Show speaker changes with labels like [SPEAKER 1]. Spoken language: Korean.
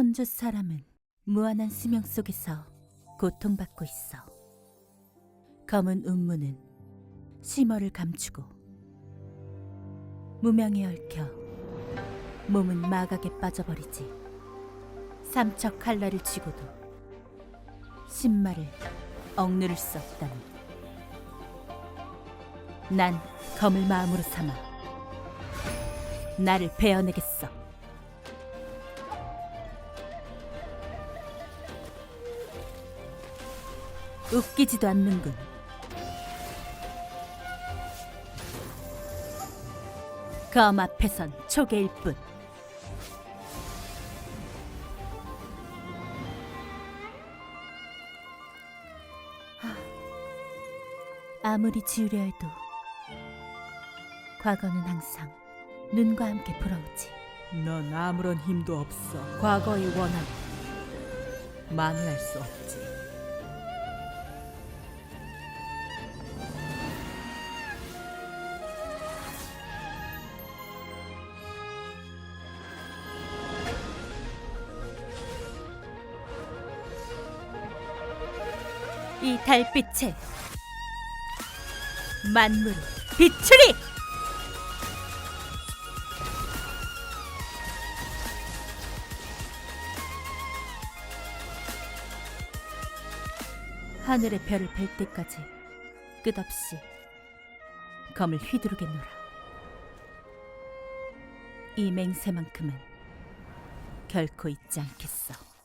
[SPEAKER 1] 천주 사람은 무한한 수명 속에서 고통받고 있어. 검은 운무는 심어를 감추고 무명에 얽혀 몸은 마각에 빠져버리지. 삼척 칼날을 쥐고도 신마를 억누를 수 없다니. 난 검을 마음으로 삼아 나를 베어내겠어. 웃기지도 않는군. 검 앞에선 초계일 뿐. 하, 아무리 지우려 해도 과거는 항상 눈과 함께 불어오지.
[SPEAKER 2] 넌 아무런 힘도 없어. 과거의 원한 만회할 수 없지.
[SPEAKER 1] 이 달빛에 만물을 비추리! 하늘의 별을 뵐 때까지 끝없이 검을 휘두르겠노라. 이 맹세만큼은 결코 잊지 않겠어.